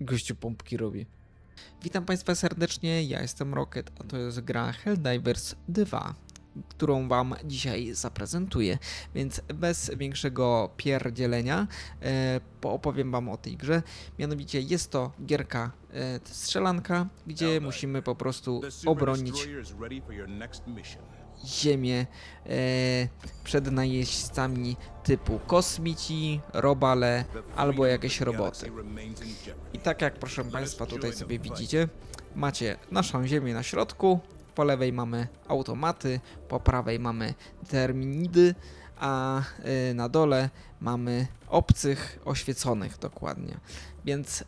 Gościu pompki robi. Witam Państwa serdecznie, ja jestem Rocket, a to jest gra Helldivers 2, którą Wam dzisiaj zaprezentuję. Więc bez większego pierdzielenia e, poopowiem Wam o tej grze. Mianowicie jest to gierka e, strzelanka, gdzie musimy po prostu obronić Ziemię e, przed najeźdźcami typu kosmici, robale albo jakieś roboty. I tak jak proszę Państwa tutaj sobie widzicie, macie naszą ziemię na środku, po lewej mamy automaty, po prawej mamy terminidy, a y, na dole mamy obcych oświeconych dokładnie. Więc y,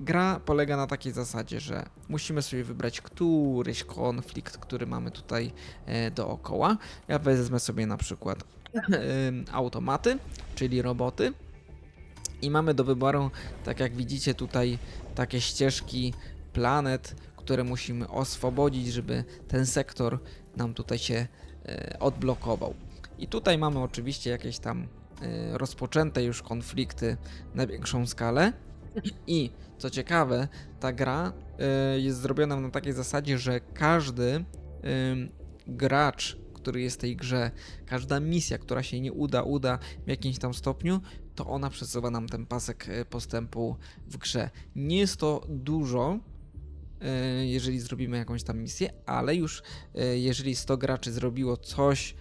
gra polega na takiej zasadzie, że musimy sobie wybrać któryś konflikt, który mamy tutaj y, dookoła. Ja wezmę sobie na przykład automaty, czyli roboty. I mamy do wyboru, tak jak widzicie tutaj, takie ścieżki planet, które musimy oswobodzić, żeby ten sektor nam tutaj się e, odblokował. I tutaj mamy oczywiście jakieś tam e, rozpoczęte już konflikty na większą skalę. I co ciekawe, ta gra e, jest zrobiona na takiej zasadzie, że każdy ym, gracz, który jest w tej grze, każda misja, która się nie uda, uda w jakimś tam stopniu, to ona przesuwa nam ten pasek e, postępu w grze. Nie jest to dużo, e, jeżeli zrobimy jakąś tam misję, ale już e, jeżeli 100 graczy zrobiło coś,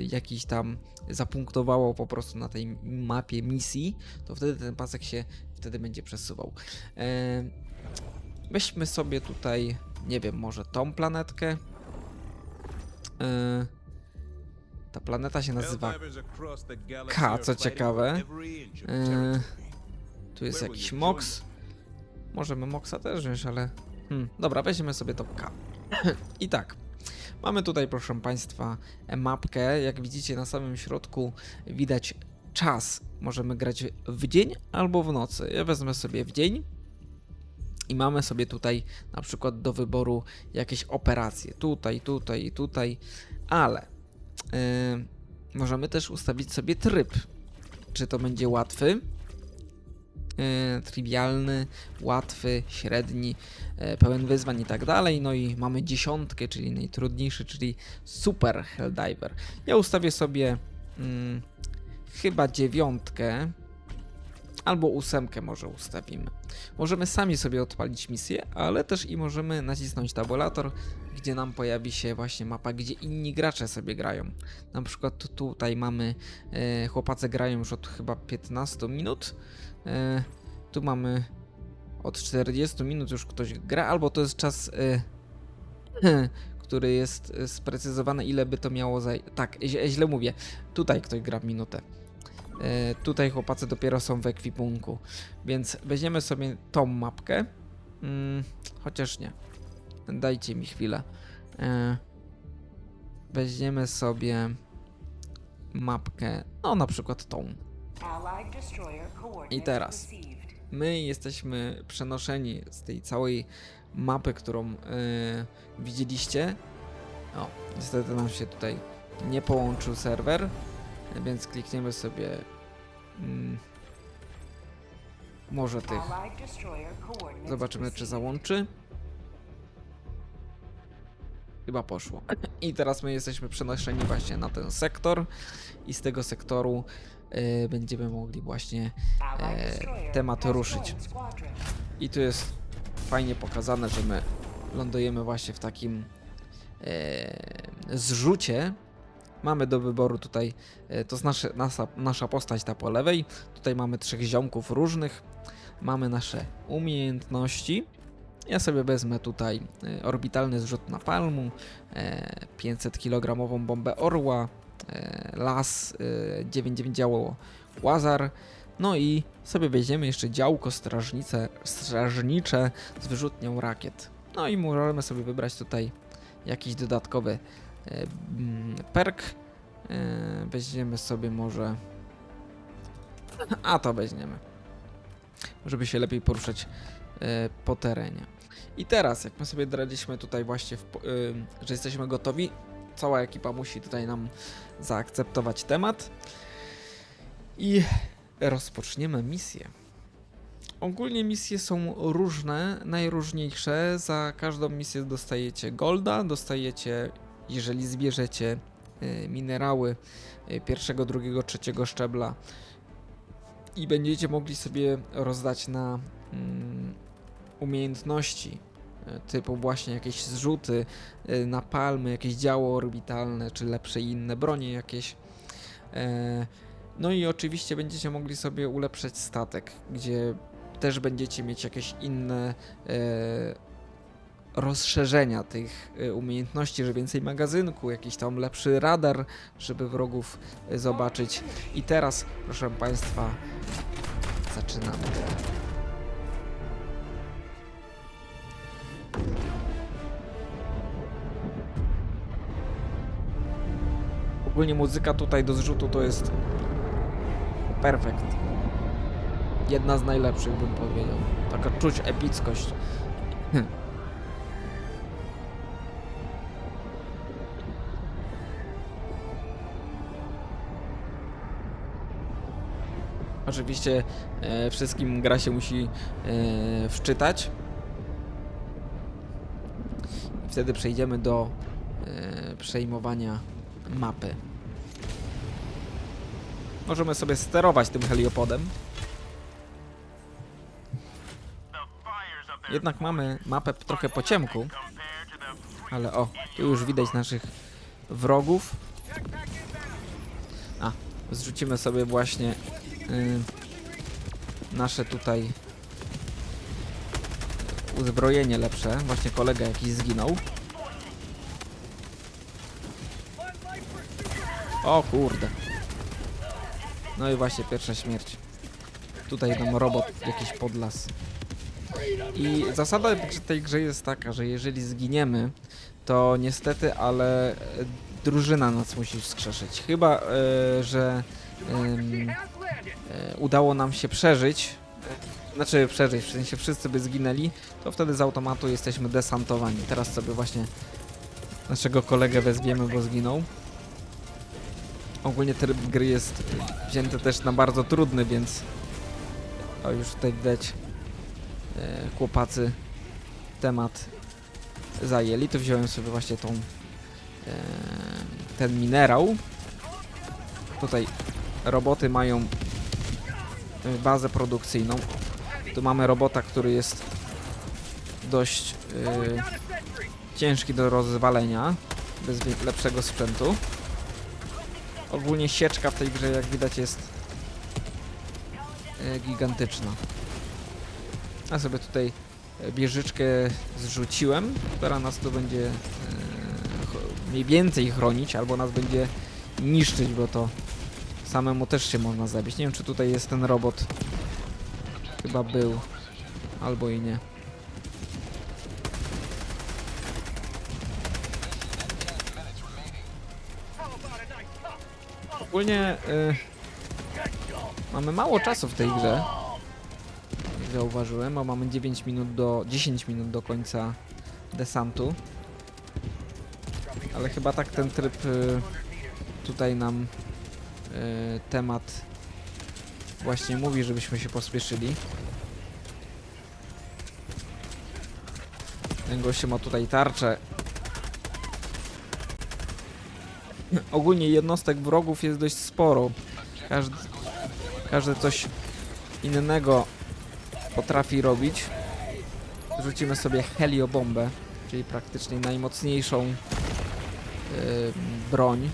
jakiś tam zapunktowało po prostu na tej mapie misji, to wtedy ten pasek się wtedy będzie przesuwał. E, Weźmy sobie tutaj, nie wiem, może tą planetkę. E, Ta planeta się nazywa K, co ciekawe. E, territory. Tu jest jakiś mox. Możemy moxa też wziąć, ale... Hmm, dobra, weźmiemy sobie to K. I tak. Mamy tutaj, proszę Państwa, mapkę. Jak widzicie na samym środku widać czas. Możemy grać w dzień albo w nocy. Ja wezmę sobie w dzień. I mamy sobie tutaj na przykład do wyboru jakieś operacje. Tutaj, tutaj tutaj. Ale yy, możemy też ustawić sobie tryb. Czy to będzie łatwy, e, trywialny, łatwy, średni, e, pełen wyzwań i tak dalej. No i mamy dziesiątkę, czyli najtrudniejszy, czyli Super Helldiver. Ja ustawię sobie mm, chyba dziewiątkę. Albo ósemkę może ustawimy. Możemy sami sobie odpalić misję, ale też i możemy nacisnąć tabulator, gdzie nam pojawi się właśnie mapa, gdzie inni gracze sobie grają. Na przykład tu- tutaj mamy, e, chłopacy grają już od chyba 15 minut. E, tu mamy od 40 minut już ktoś gra, albo to jest czas, e, który jest e, sprecyzowany, ile by to miało zaj... Tak, źle, mówię. Tutaj ktoś gra minutę. E, tutaj chłopacy dopiero są w ekwipunku, więc weźmiemy sobie tą mapkę. Mm, chociaż nie. Dajcie mi chwilę. E, weźmiemy sobie mapkę, no na przykład tą. I teraz. My jesteśmy przenoszeni z tej całej mapy, którą e, widzieliście. O, niestety nam się tutaj nie połączył serwer, więc klikniemy sobie mm, może tych. Zobaczymy, czy załączy. Chyba poszło. I teraz my jesteśmy przenoszeni właśnie na ten sektor i z tego sektoru e, będziemy mogli właśnie e, temat ruszyć. I tu jest fajnie pokazane, że my lądujemy właśnie w takim e, zrzucie. Mamy do wyboru tutaj, e, to jest nasze, nasza, nasza postać ta po lewej. Tutaj mamy trzech ziomków różnych. Mamy nasze umiejętności. Ja sobie wezmę tutaj e, orbitalny zrzut na palmu, e, 500 kg bombę orła, e, las, e, 99 działo łazar, no i sobie weźmiemy jeszcze działko strażnice, strażnicze z wyrzutnią rakiet. No i możemy sobie wybrać tutaj jakiś dodatkowy e, perk. E, weźmiemy sobie może... A to weźmiemy. Żeby się lepiej poruszać e, po terenie. I teraz, jak my sobie draliśmy tutaj właśnie, w, że jesteśmy gotowi, cała ekipa musi tutaj nam zaakceptować temat. I rozpoczniemy misję. Ogólnie misje są różne, najróżniejsze. Za każdą misję dostajecie golda, dostajecie, jeżeli zbierzecie y, minerały y, pierwszego, drugiego, trzeciego szczebla i będziecie mogli sobie rozdać na mm, umiejętności y, typu właśnie jakieś zrzuty, na palmy, jakieś działo orbitalne, czy lepsze inne bronie jakieś. E, No i oczywiście będziecie mogli sobie ulepszać statek, gdzie też będziecie mieć jakieś inne e, rozszerzenia tych e, umiejętności, że więcej magazynku, jakiś tam lepszy radar, żeby wrogów e, zobaczyć. I teraz, proszę Państwa, zaczynamy. Ogólnie muzyka tutaj do zrzutu to jest perfekt. Jedna z najlepszych bym powiedział. Taka czuć epickość. Hm. Oczywiście e, wszystkim gra się musi e, wczytać. Wtedy przejdziemy do e, przejmowania mapy. Możemy sobie sterować tym heliopodem. Jednak mamy mapę trochę po ciemku. Ale o, tu już widać naszych wrogów. A, zrzucimy sobie właśnie nasze tutaj uzbrojenie lepsze. Właśnie kolega jakiś zginął. O kurde. No i właśnie pierwsza śmierć. Tutaj nam robot jakiś podlas. I zasada tej grze jest taka, że jeżeli zginiemy, to niestety, ale e, drużyna nas musi wskrzeszyć. Chyba, e, że e, udało nam się przeżyć, e, znaczy przeżyć, w sensie wszyscy by zginęli, to wtedy z automatu jesteśmy desantowani. Teraz sobie właśnie naszego kolegę wezwiemy, bo zginął. Ogólnie tryb gry jest wzięty też na bardzo trudny, więc o już tutaj widać e, chłopacy temat zajęli, to wziąłem sobie właśnie tą e, ten minerał. Tutaj roboty mają e, bazę produkcyjną. Tu mamy robota, który jest dość e, ciężki do rozwalenia bez lepszego sprzętu. Ogólnie sieczka w tej grze, jak widać, jest e, gigantyczna. Ja sobie tutaj bieżyczkę zrzuciłem, która nas tu będzie cho- mniej więcej chronić, albo nas będzie niszczyć, bo to samemu też się można zabić. Nie wiem, czy tutaj jest ten robot. Chyba był, albo i nie. Ogólnie y, mamy mało czasu w tej grze. Jak Zauważyłem, bo mamy 9 minut do 10 minut do końca desantu. Ale chyba tak ten tryb y, tutaj nam temat właśnie mówi, żebyśmy się pospieszyli. Ten gościu ma tutaj tarczę. Ogólnie jednostek wrogów jest dość sporo. Każdy, każdy coś innego potrafi robić. Rzucimy sobie heliobombę, czyli praktycznie najmocniejszą yy, broń.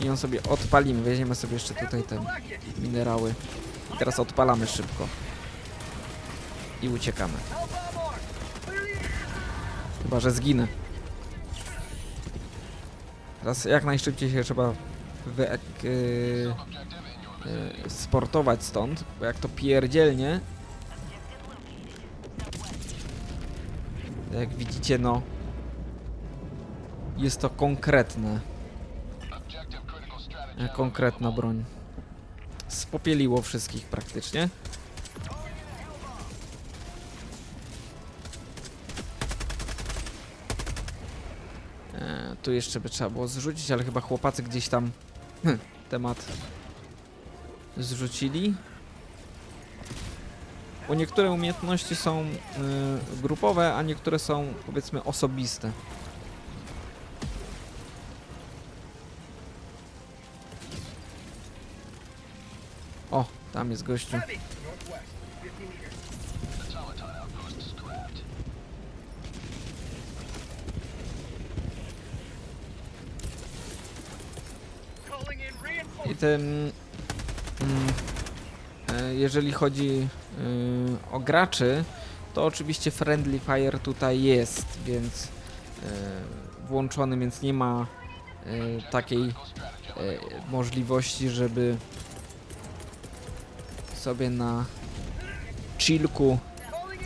I ją sobie odpalimy. Weźmiemy sobie jeszcze tutaj te minerały. I teraz odpalamy szybko. I uciekamy. Chyba, że zginę. Teraz jak najszybciej się trzeba wy, e, yy, sportować stąd, bo jak to pierdzielnie, jak widzicie, no, jest to konkretne, konkretna broń. Spopieliło wszystkich praktycznie. E, tu jeszcze by trzeba było zrzucić, ale chyba chłopacy gdzieś tam temat zrzucili. Bo niektóre umiejętności są y, grupowe, a niektóre są powiedzmy osobiste. Tam jest gościu. I ten. Mm, e, jeżeli chodzi y, o graczy, to oczywiście Friendly Fire tutaj jest, więc y, włączony, więc nie ma y, takiej możliwości, żeby sobie na chillku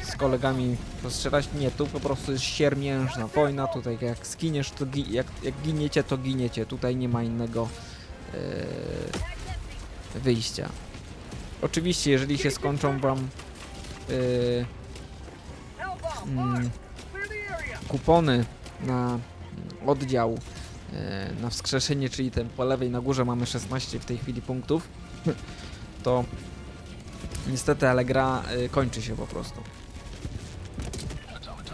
z kolegami postrzelać. Nie, tu po prostu jest siermiężna wojna. Tutaj jak skiniesz, to gi- jak, jak giniecie, to giniecie. Tutaj nie ma innego e, wyjścia. Oczywiście, jeżeli się skończą wam e, mm, kupony na oddział e, na wskrzeszenie, czyli ten po lewej na górze mamy 16 w tej chwili punktów, to niestety, ale gra e, kończy się po prostu.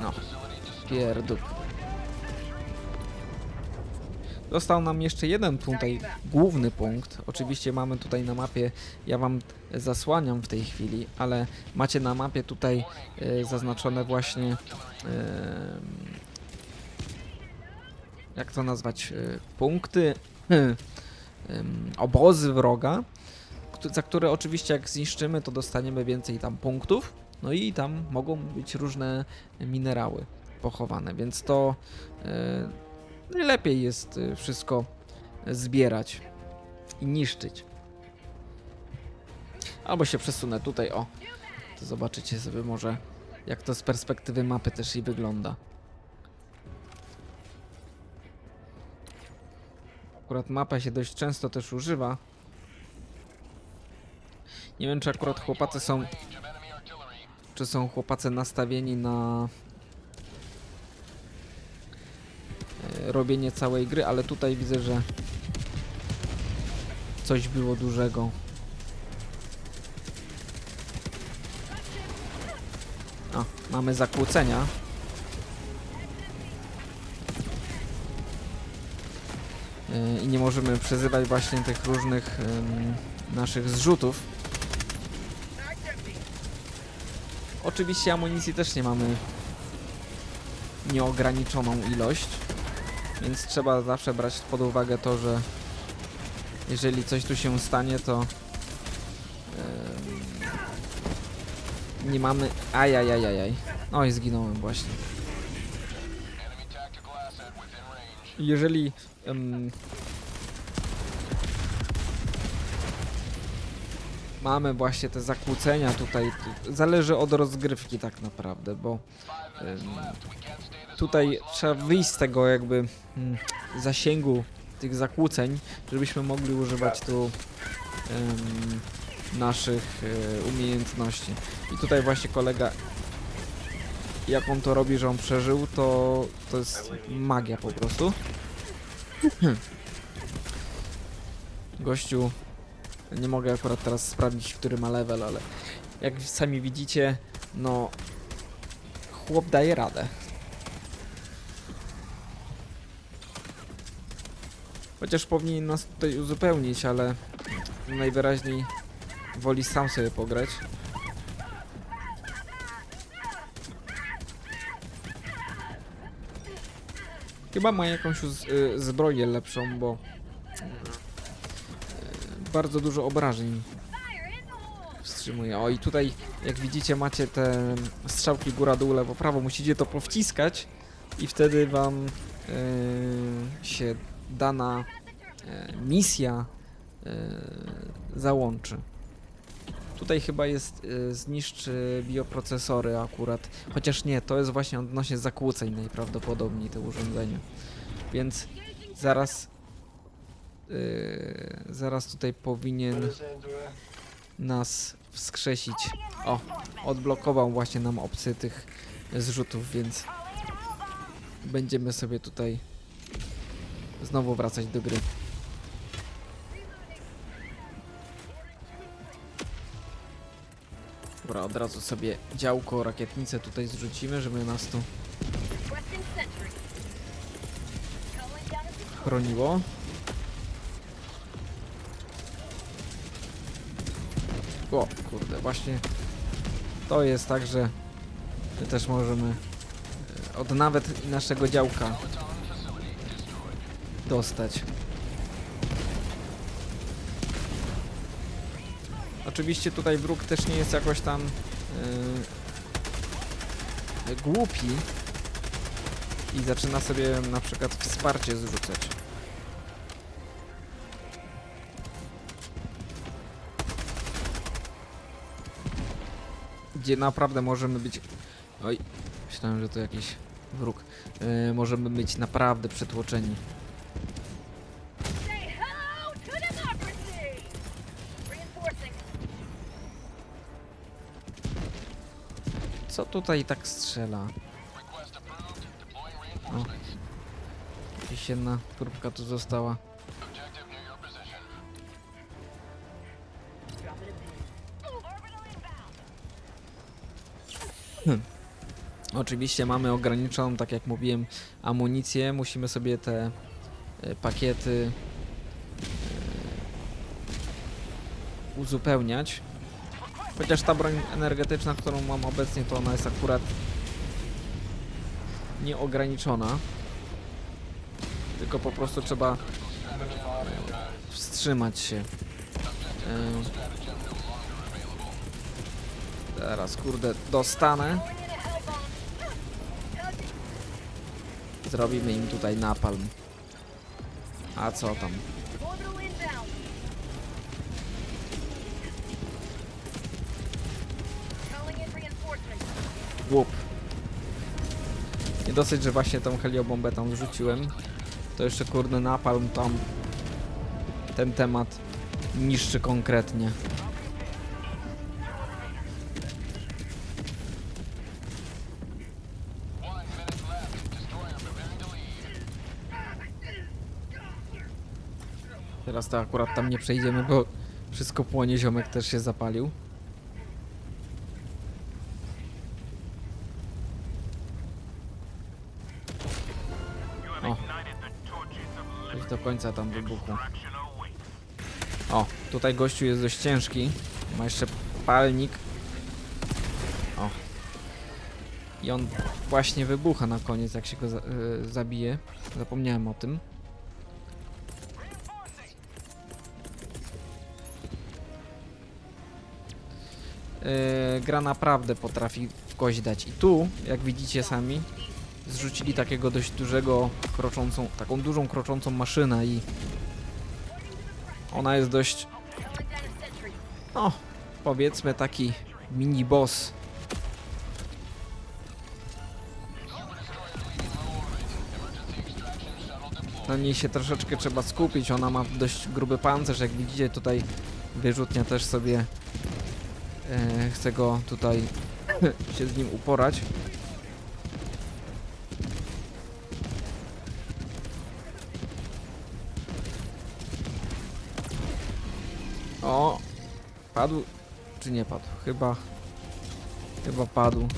No, pierdup. Został nam jeszcze jeden tutaj główny punkt. Oczywiście mamy tutaj na mapie, ja wam zasłaniam w tej chwili, ale macie na mapie tutaj e, zaznaczone właśnie em, jak to nazwać, e, punkty, em, obozy wroga, za które oczywiście jak zniszczymy, to dostaniemy więcej tam punktów. No i tam mogą być różne minerały pochowane, więc to e, najlepiej jest e, wszystko zbierać i niszczyć. Albo się przesunę tutaj, o. To zobaczycie sobie może, jak to z perspektywy mapy też i wygląda. Akurat mapa się dość często też używa. Nie wiem, czy akurat chłopacy są. Czy są chłopacy nastawieni na. e, robienie całej gry, ale tutaj widzę, że. Coś było dużego. A, mamy zakłócenia. Yy, I nie możemy przezywać właśnie tych różnych em, naszych zrzutów. Oczywiście amunicji też nie mamy nieograniczoną ilość, więc trzeba zawsze brać pod uwagę to, że jeżeli coś tu się stanie, to em, nie mamy... Ajajajajaj. Oj, zginąłem właśnie. Jeżeli mamy właśnie te zakłócenia tutaj, tu- zależy od rozgrywki tak naprawdę, bo tutaj trzeba wyjść z tego jakby mm, zasięgu tych zakłóceń, żebyśmy mogli używać tu naszych e, umiejętności. I tutaj właśnie kolega jak on to robi, że on przeżył, to to jest magia po prostu. Gościu, nie mogę akurat teraz sprawdzić, który ma level, ale jak sami widzicie, no chłop daje radę. Chociaż powinien nas tutaj uzupełnić, ale najwyraźniej woli sam sobie pograć. Chyba ma jakąś y, zbroję lepszą, bo bardzo dużo obrażeń wstrzymuje. O i tutaj, jak widzicie, macie te strzałki góra-dół, lewo-prawo. Musicie to powciskać i wtedy wam y, się dana y, misja y, załączy. Tutaj chyba jest y, bioprocesory akurat. Chociaż nie, to jest właśnie odnośnie zakłóceń najprawdopodobniej to urządzenie. Więc zaraz y, zaraz tutaj powinien nas wskrzesić. O, odblokował właśnie nam opcję tych zrzutów, więc będziemy sobie tutaj znowu wracać do gry. Dobra, od razu sobie działko, rakietnicę tutaj zrzucimy, żeby nas tu chroniło. O, kurde, właśnie to jest tak, że my też możemy e, od nawet naszego działka dostać. Oczywiście tutaj wróg też nie jest jakoś tam yy, głupi i zaczyna sobie na przykład wsparcie zrzucać. Gdzie naprawdę możemy być... Oj, myślałem, że to jakiś wróg. Yy, możemy być naprawdę! Reinforcing. Co tutaj tak strzela? O. Jedna próbka tu została. Oczywiście mamy ograniczoną, tak jak mówiłem, amunicję. Musimy sobie te e, pakiety e, uzupełniać. Chociaż ta broń energetyczna, którą mam obecnie, to ona jest akurat nieograniczona. Tylko po prostu trzeba e, wstrzymać się. Teraz, kurde, dostanę. Zrobimy im tutaj napalm. A co tam? Łup. Nie dosyć, że właśnie tą heliobombę tam zrzuciłem. To jeszcze kurde napalm tam ten temat niszczy konkretnie. To akurat tam nie przejdziemy, bo wszystko płonie, ziomek też się zapalił. O. Już do końca tam wybuchu. O, tutaj gościu jest dość ciężki. Ma jeszcze palnik. O. I on właśnie wybucha na koniec, jak się go za y, zabije. Zapomniałem o tym. Yy, gra naprawdę potrafi kość dać. I tu, jak widzicie sami, zrzucili takiego dość dużego, kroczącą, taką dużą kroczącą maszynę i ona jest dość, no, powiedzmy taki mini boss. Na niej się troszeczkę trzeba skupić, ona ma dość gruby pancerz, jak widzicie tutaj wyrzutnia też sobie e, chce go tutaj się z nim uporać. O! Padł? Czy nie padł? Chyba... Chyba padł.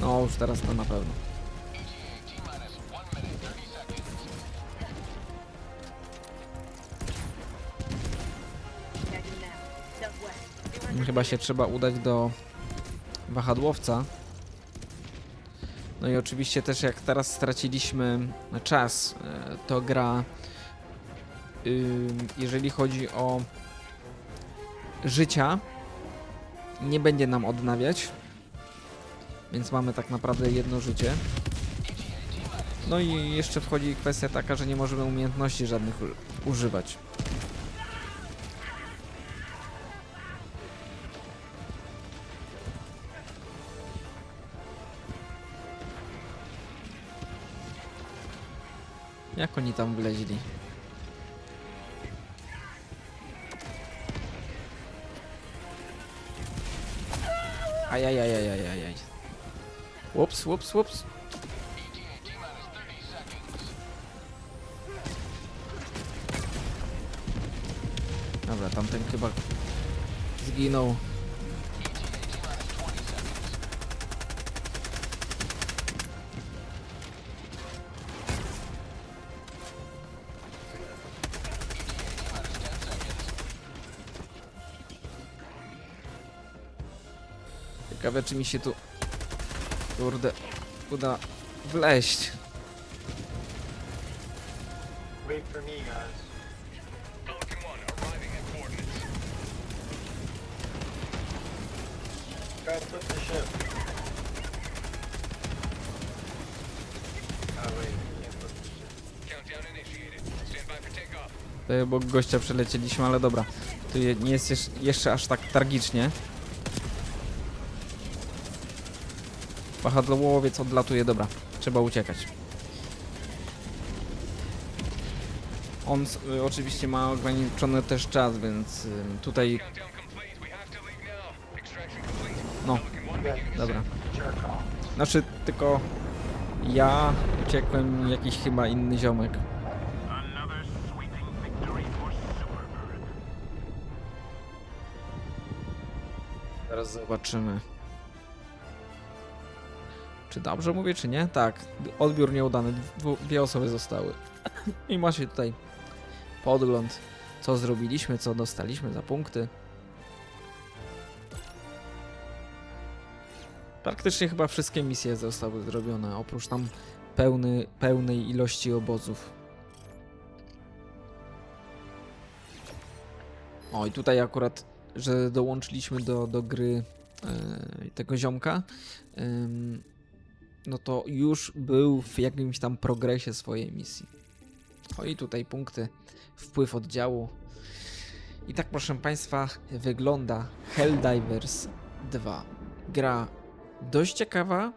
No już teraz to na pewno. Chyba się trzeba udać do wahadłowca. No i oczywiście też jak teraz straciliśmy czas, e, to gra, jeżeli chodzi o życia, nie będzie nam odnawiać. Więc mamy tak naprawdę jedno życie. No i jeszcze wchodzi kwestia taka, że nie możemy umiejętności żadnych używać. Jak oni tam wleźli? Ajajajajajajaj. Ups, ups, ups. Dobra, tamten chyba zginął. Ciekawe, czy mi się tu... Kurde, uda wleźć. Wait for me, guys. Try to put the ship. Oh wait, you can't put the ship. Tutaj obok gościa przelecieliśmy, ale dobra. Tu je- nie jest jeszcze, jeszcze aż tak tragicznie. Wahadłowiec odlatuje, dobra. Trzeba uciekać. On y, oczywiście ma ograniczony też czas, więc y, tutaj... No, dobra. Znaczy, tylko ja uciekłem, jakiś chyba inny ziomek. Teraz zobaczymy. Czy dobrze mówię, czy nie? Tak, odbiór nieudany. Dwie osoby zostały. I macie tutaj podgląd, co zrobiliśmy, co dostaliśmy za punkty. Praktycznie chyba wszystkie misje zostały zrobione, oprócz tam pełny, pełnej ilości obozów. O, i tutaj akurat, że dołączyliśmy do, do gry e, tego ziomka, em, no to już był w jakimś tam progresie swojej misji. O, i tutaj punkty, wpływ oddziału. I tak, proszę Państwa, wygląda Helldivers 2. Gra dość ciekawa.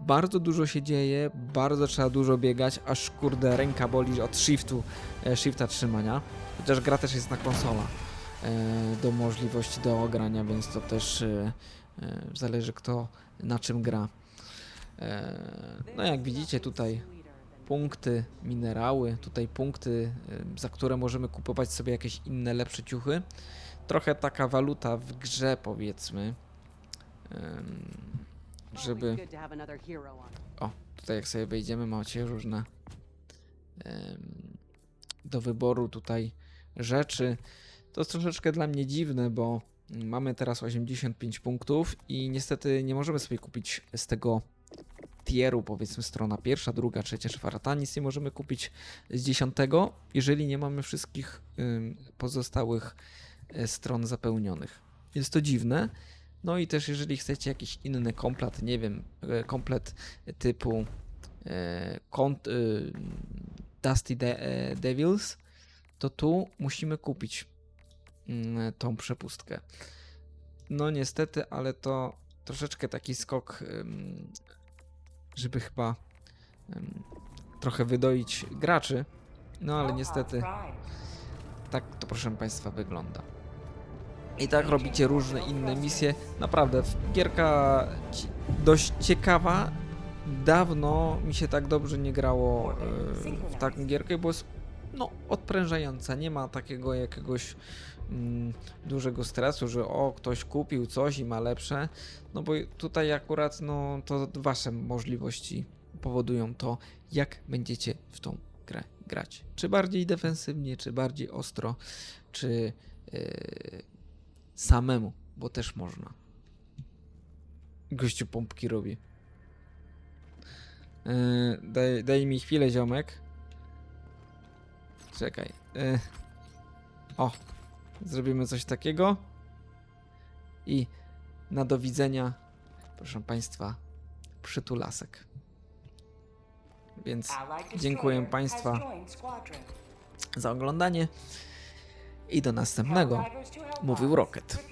Bardzo dużo się dzieje, bardzo trzeba dużo biegać, aż kurde ręka boli od shiftu, e, shifta trzymania. Chociaż gra też jest na konsola e, do możliwości do ogrania, więc to też e, zależy kto na czym gra. E, no jak widzicie tutaj punkty, minerały, tutaj punkty, e, za które możemy kupować sobie jakieś inne lepsze ciuchy. Trochę taka waluta w grze powiedzmy. Żeby... O, tutaj jak sobie wejdziemy, macie różne do wyboru tutaj rzeczy. To jest troszeczkę dla mnie dziwne, bo mamy teraz 85 punktów i niestety nie możemy sobie kupić z tego tieru, powiedzmy strona pierwsza, druga, trzecia, czwarta, nic nie możemy kupić z dziesiątego, jeżeli nie mamy wszystkich pozostałych e, stron zapełnionych. Jest to dziwne. No i też jeżeli chcecie jakiś inny komplet, nie wiem, e, komplet typu e, kont, Dusty De Devils, to tu musimy kupić mm, tą przepustkę. No niestety, ale to troszeczkę taki skok, żeby chyba ym, trochę wydoić graczy. No ale niestety tak to proszę Państwa wygląda. I tak robicie różne inne misje. Naprawdę, gierka dość ciekawa. Dawno mi się tak dobrze nie grało e, w taką gierkę, bo jest no, odprężająca. Nie ma takiego jakiegoś dużego stresu, że o, ktoś kupił coś i ma lepsze. No bo tutaj akurat no, to wasze możliwości powodują to, jak będziecie w tą grę grać. Czy bardziej defensywnie, czy bardziej ostro, czy yy, samemu, bo też można. Gościu pompki robi. Yy, daj, daj mi chwilę, ziomek. Czekaj. Yy. O, zrobimy coś takiego. I na do widzenia, proszę Państwa, przytulasek. Więc dziękuję Państwa za oglądanie i do następnego. Mówił Rocket.